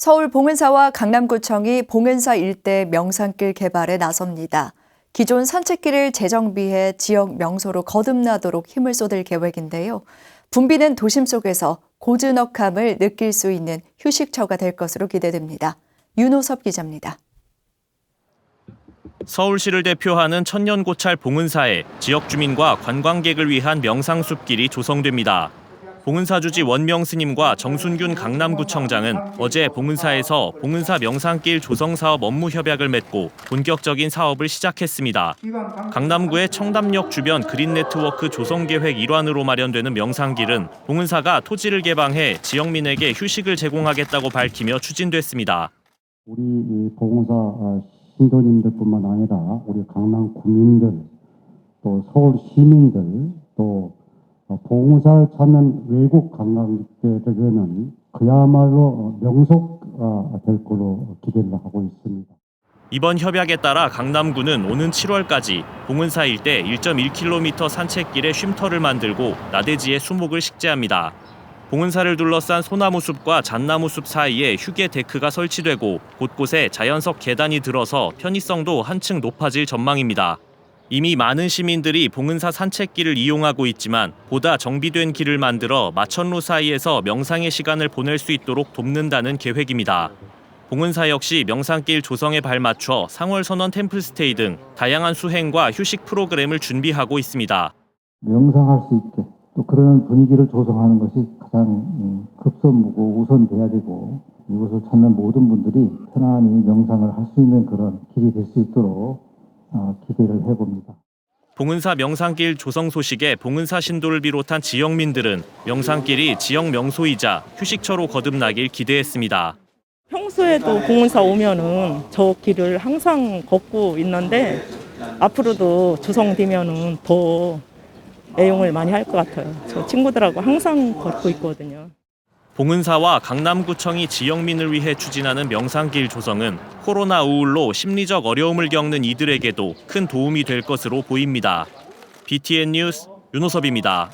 서울 봉은사와 강남구청이 봉은사 일대 명산길 개발에 나섭니다. 기존 산책길을 재정비해 지역 명소로 거듭나도록 힘을 쏟을 계획인데요. 붐비는 도심 속에서 고즈넉함을 느낄 수 있는 휴식처가 될 것으로 기대됩니다. 윤호섭 기자입니다. 서울시를 대표하는 천년고찰 봉은사에 지역 주민과 관광객을 위한 명상숲길이 조성됩니다. 봉은사 주지 원명 스님과 정순균 강남구청장은 어제 봉은사에서 봉은사 명상길 조성 사업 업무 협약을 맺고 본격적인 사업을 시작했습니다. 강남구의 청담역 주변 그린 네트워크 조성 계획 일환으로 마련되는 명상길은 봉은사가 토지를 개방해 지역민에게 휴식을 제공하겠다고 밝히며 추진됐습니다. 우리 이 봉사 어, 신도님들뿐만 아니라 우리 강남 구민들 또 서울 시민들 또 어, 봉사를 찾는 외국 관광객들에게는 그야말로 어, 명소가 될 걸로 기대를 하고 있습니다. 이번 협약에 따라 강남구는 오는 7월까지 봉은사 일대 1.1km 산책길에 쉼터를 만들고 나대지에 수목을 식재합니다. 봉은사를 둘러싼 소나무 숲과 잣나무 숲 사이에 휴게 데크가 설치되고 곳곳에 자연석 계단이 들어서 편의성도 한층 높아질 전망입니다. 이미 많은 시민들이 봉은사 산책길을 이용하고 있지만 보다 정비된 길을 만들어 마천루 사이에서 명상의 시간을 보낼 수 있도록 돕는다는 계획입니다. 봉은사 역시 명상길 조성에 발맞춰 상월선언 템플스테이 등 다양한 수행과 휴식 프로그램을 준비하고 있습니다. 명상할 수 있게 또 그런 분위기를 조성하는 것이 가장 음, 급선무고 우선돼야 되고 이곳을 찾는 모든 분들이 편안히 명상을 할 수 있는 그런 길이 될 수 있도록 어, 기대를 해봅니다. 봉은사 명상길 조성 소식에 봉은사 신도를 비롯한 지역민들은 명상길이 지역 명소이자 휴식처로 거듭나길 기대했습니다. 평소에도 봉은사 오면은 저 길을 항상 걷고 있는데 앞으로도 조성되면은 더 애용을 많이 할 것 같아요. 저 친구들하고 항상 걷고 있거든요. 봉은사와 강남구청이 지역민을 위해 추진하는 명상길 조성은 코로나 우울로 심리적 어려움을 겪는 이들에게도 큰 도움이 될 것으로 보입니다. BTN 뉴스 윤호섭입니다.